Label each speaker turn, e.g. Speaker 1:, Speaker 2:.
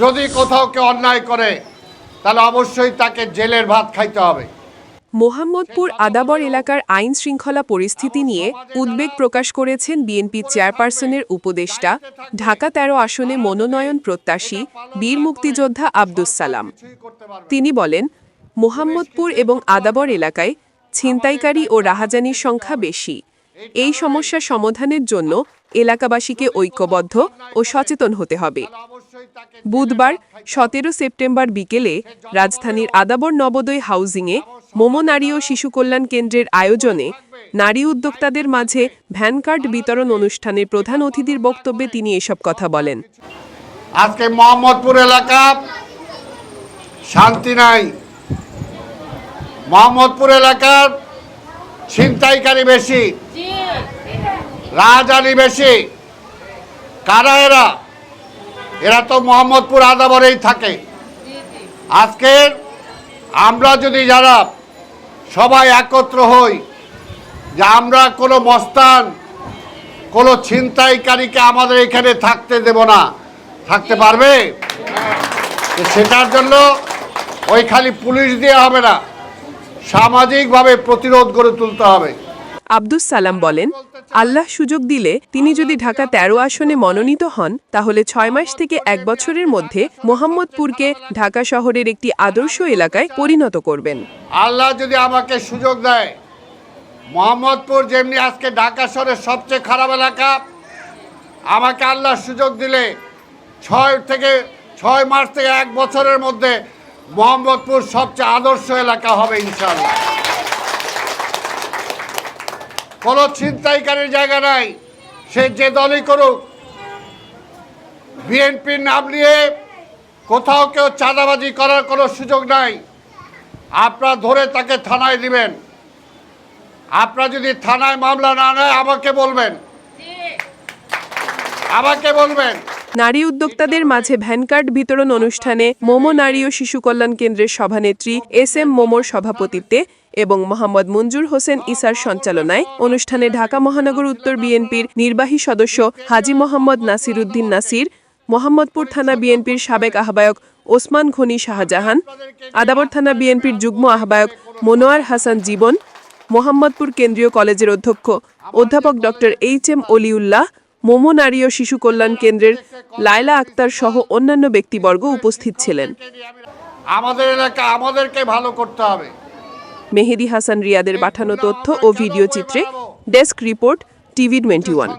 Speaker 1: যদি কোথাও কেউ অন্যায় করে, তাহলে অবশ্যই তাকে জেলের ভাত খাইতে হবে।
Speaker 2: মোহাম্মদপুর আদাবর এলাকার আইন শৃঙ্খলা পরিস্থিতি নিয়ে উদ্বেগ প্রকাশ করেছেন বিএনপি চেয়ারপারসনের উপদেষ্টা, ঢাকা তেরো আসনে মনোনয়ন প্রত্যাশী বীর মুক্তিযোদ্ধা আব্দুস সালাম। তিনি বলেন, মোহাম্মদপুর এবং আদাবর এলাকায় ছিনতাইকারী ও রাহাজানির সংখ্যা বেশি। এই সমস্যা সমাধানের জন্য এলাকাবাসীকে ঐক্যবদ্ধ ও সচেতন হতে হবে। বুধবার সতেরো সেপ্টেম্বর বিকেলে রাজধানীর আদাবর নবোদয় হাউজিংয়ে মোমো নারী ও শিশু কল্যাণ কেন্দ্রের আয়োজনে নারী উদ্যোক্তাদের মাঝে ভ্যান কার্ড বিতরণ অনুষ্ঠানের প্রধান অতিথির বক্তব্যে তিনি এসব কথা বলেন।
Speaker 1: আজকে মোহাম্মদপুর এলাকা শান্তি নাই। মোহাম্মদপুর এলাকার ছিনতাইকারী বেশি, রাজধানী বেশি। কারা এরা? এরা তো মোহাম্মদপুর আদাবরেই থাকে। আজকে আমরা যদি যারা সবাই একত্র হই যে আমরা কোনো মস্তান কোনো ছিনতাইকারীকে আমাদের এখানে থাকতে দেব না থাকতে পারবে? তো সেটার জন্য ওই খালি পুলিশ দিয়ে হবে না সামাজিকভাবে প্রতিরোধ গড়ে তুলতে হবে।
Speaker 2: আব্দুস সালাম বলেন আল্লাহ সুযোগ দিলে তিনি যদি ঢাকা তেরো আসনে মনোনীত হন, তাহলে ছয় মাস থেকে এক বছরের মধ্যে মোহাম্মদপুরকে ঢাকা শহরের একটি আদর্শ এলাকায় পরিণত করবেন।
Speaker 1: আল্লাহ যদি আমাকে সুযোগ দেয়, মোহাম্মদপুর যেমনি আজকে ঢাকা শহরের সবচেয়ে খারাপ এলাকা, আমাকে আল্লাহ সুযোগ দিলে ছয় থেকে, ছয় মাস থেকে এক বছরের মধ্যে মোহাম্মদপুর সবচেয়ে আদর্শ এলাকা হবে ইনশাআল্লাহ। কোনো ছিনতাইকারীর জায়গা নাই। সে যে দলই করুক বিএনপির নাম নিয়ে কোথাও কেউ চাঁদাবাজি করার কোনো সুযোগ নাই। আপনারা ধরে তাকে থানায় দিবেন। আপনার যদি থানায় মামলা না নেয় আমাকে বলবেন। আমাকে বলবেন।
Speaker 2: নারী উদ্যোক্তাদের মাঝে ভ্যানকার্ড বিতরণ অনুষ্ঠানে মোমো নারী ও শিশু কল্যাণ কেন্দ্রের সভানেত্রী এস এম মোমোর সভাপতিত্বে এবং মোহাম্মদ মঞ্জুর হোসেন ইসার সঞ্চালনায় অনুষ্ঠানে ঢাকা মহানগর উত্তর বিএনপির নির্বাহী সদস্য হাজি মোহাম্মদ নাসির উদ্দিন নাসির, মোহাম্মদপুর থানা বিএনপির সাবেক আহ্বায়ক ওসমান খনি শাহজাহান, আদাবর থানা বিএনপির যুগ্ম আহ্বায়ক মনোয়ার হাসান জীবন, মোহাম্মদপুর কেন্দ্রীয় কলেজের অধ্যক্ষ অধ্যাপক ডক্টর এইচ এম অলিউল্লাহ মোমো নারী ও শিশু কল্যাণ কেন্দ্রের লায়লা আক্তার সহ অন্যান্য ব্যক্তিবর্গ উপস্থিত ছিলেন।
Speaker 1: আমাদের এলাকা আমাদেরকে ভালো করতে হবে।
Speaker 2: মেহেদি হাসান রিয়াদের পাঠানো তথ্য ও ভিডিও চিত্রে desk report TV twenty one.